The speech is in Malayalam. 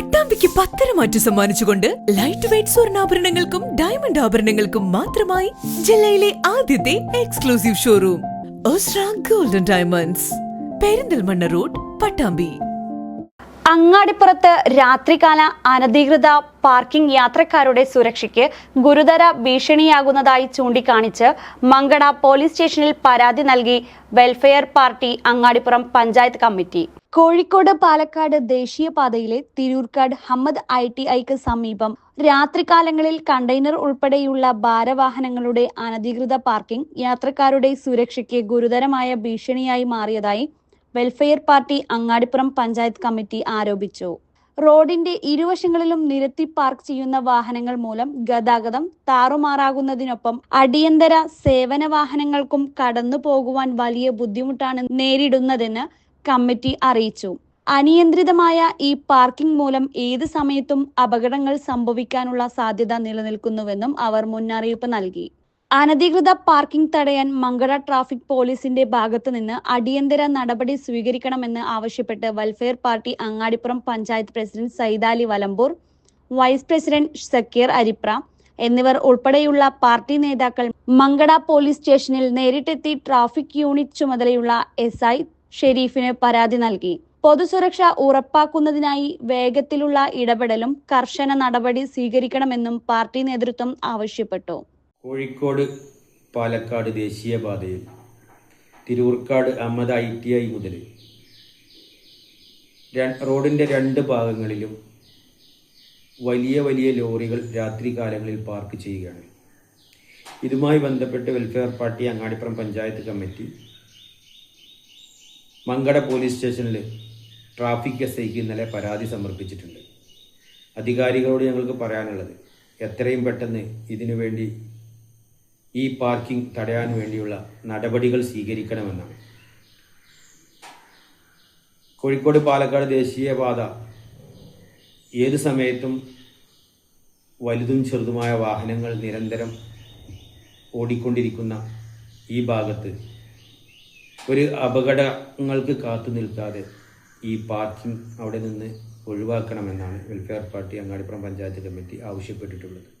പട്ടാമ്പിക്ക് പത്തര മാറ്റു സമ്മാനിച്ചുകൊണ്ട് ലൈറ്റ് വെയിറ്റ് സ്വർണാഭരണങ്ങൾക്കും ഡയമണ്ട് ആഭരണങ്ങൾക്കും മാത്രമായി ജില്ലയിലെ ആദ്യത്തെ exclusive showroom Osra golden diamonds Perinthalmanna road Pattambi. അങ്ങാടിപ്പുറത്ത് രാത്രികാല അനധികൃത പാർക്കിംഗ് യാത്രക്കാരുടെ സുരക്ഷയ്ക്ക് ഗുരുതര ഭീഷണിയാകുന്നതായി ചൂണ്ടിക്കാണിച്ച് മങ്കട പോലീസ് സ്റ്റേഷനിൽ പരാതി നൽകി welfare party Angadippuram panchayat committee. Kozhikode Palakkad ദേശീയപാതയിലെ തിരൂർക്കാട് ഹമ്മദ് ഐ ടി ഐക്ക് സമീപം രാത്രികാലങ്ങളിൽ കണ്ടെയ്നർ ഉൾപ്പെടെയുള്ള ഭാരവാഹനങ്ങളുടെ അനധികൃത പാർക്കിംഗ് യാത്രക്കാരുടെ സുരക്ഷയ്ക്ക് ഗുരുതരമായ ഭീഷണിയായി മാറിയതായി welfare party Angadippuram panchayat committee ആരോപിച്ചു. റോഡിന്റെ ഇരുവശങ്ങളിലും നിരത്തി പാർക്ക് ചെയ്യുന്ന വാഹനങ്ങൾ മൂലം ഗതാഗതം താറുമാറാകുന്നതിനൊപ്പം അടിയന്തര സേവന വാഹനങ്ങൾക്കും കടന്നു പോകുവാൻ വലിയ ബുദ്ധിമുട്ടാണ് നേരിടുന്നതെന്ന് കമ്മിറ്റി അറിയിച്ചു. അനിയന്ത്രിതമായ ഈ പാർക്കിംഗ് മൂലം ഏത് സമയത്തും അപകടങ്ങൾ സംഭവിക്കാനുള്ള സാധ്യത നിലനിൽക്കുന്നുവെന്നും അവർ മുന്നറിയിപ്പ് നൽകി. അനധികൃത പാർക്കിംഗ് തടയാൻ മംഗള ട്രാഫിക് പോലീസിന്റെ ഭാഗത്തു നിന്ന് അടിയന്തര നടപടി സ്വീകരിക്കണമെന്ന് ആവശ്യപ്പെട്ട് welfare party Angadippuram panchayat president Saidali Valamboor vice president Zakir Aripra എന്നിവർ ഉൾപ്പെടെയുള്ള പാർട്ടി നേതാക്കൾ മങ്കട പോലീസ് സ്റ്റേഷനിൽ നേരിട്ടെത്തി ട്രാഫിക് യൂണിറ്റ് ചുമതലയുള്ള എസ്ഐ ഷെരീഫിന് പരാതി നൽകി. പൊതുസുരക്ഷ ഉറപ്പാക്കുന്നതിനായി വേഗത്തിലുള്ള ഇടപെടലും കർശന നടപടി സ്വീകരിക്കണമെന്നും പാർട്ടി നേതൃത്വം ആവശ്യപ്പെട്ടു. കോഴിക്കോട് പാലക്കാട് ദേശീയപാതയിൽ Thirurkkad Ahammed I T I മുതൽ റോഡിന്റെ രണ്ട് ഭാഗങ്ങളിലും വലിയ വലിയ ലോറികൾ രാത്രികാലങ്ങളിൽ പാർക്ക് ചെയ്യുകയാണ്. ഇതുമായി ബന്ധപ്പെട്ട് welfare party Angadippuram panchayat committee Mankada police സ്റ്റേഷനിൽ ട്രാഫിക് എസ് ഐക്ക് ഇന്നലെ പരാതി സമർപ്പിച്ചിട്ടുണ്ട്. അധികാരികളോട് ഞങ്ങൾക്ക് പറയാനുള്ളത് എത്രയും പെട്ടെന്ന് ഇതിനു വേണ്ടി ഈ പാർക്കിംഗ് തടയാൻ വേണ്ടിയുള്ള നടപടികൾ സ്വീകരിക്കണമെന്നാണ്. കോഴിക്കോട് പാലക്കാട് ദേശീയപാത ഏത് സമയത്തും വലുതും ചെറുതുമായ വാഹനങ്ങൾ നിരന്തരം ഓടിക്കൊണ്ടിരിക്കുന്ന ഈ ഭാഗത്ത് ഒരു അപകടങ്ങൾക്ക് കാത്തു നിൽക്കാതെ ഈ പാർക്കിംഗ് അവിടെ നിന്ന് ഒഴിവാക്കണമെന്നാണ് welfare party Angadippuram panchayat committee ആവശ്യപ്പെട്ടിട്ടുള്ളത്.